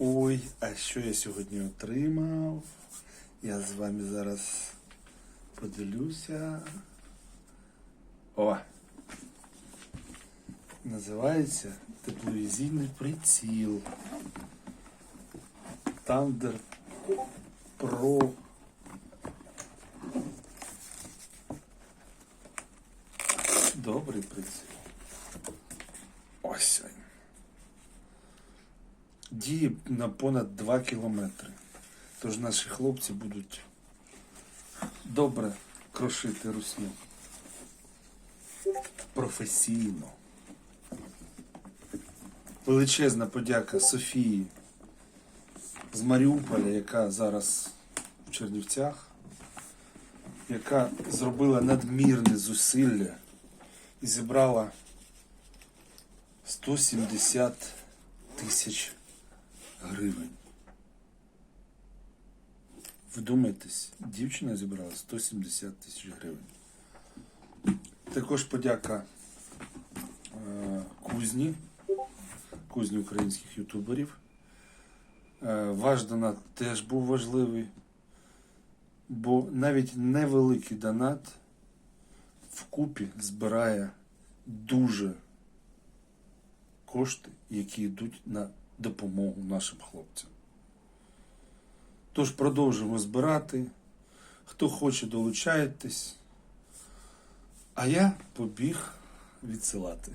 Ой, а що я сьогодні отримав? Я з вами зараз поділюся. О! Називається тепловізійний приціл. Thunder Pro. Добрий приціл. Діє на понад 2 кілометри. Тож наші хлопці будуть добре крошити русню. Професійно. Величезна подяка Софії з Маріуполя, яка зараз в Чернівцях, яка зробила надмірне зусилля і зібрала 170 тисяч гривень. Вдумайтесь, дівчина зібрала 170 тисяч гривень. Також подяка е, кузні, кузні українських ютуберів. Е, ваш донат теж був важливий, бо навіть невеликий донат вкупі збирає дуже кошти, які йдуть на допомогу нашим хлопцям. Тож продовжимо збирати. Хто хоче, долучайтесь. А я побіг відсилати.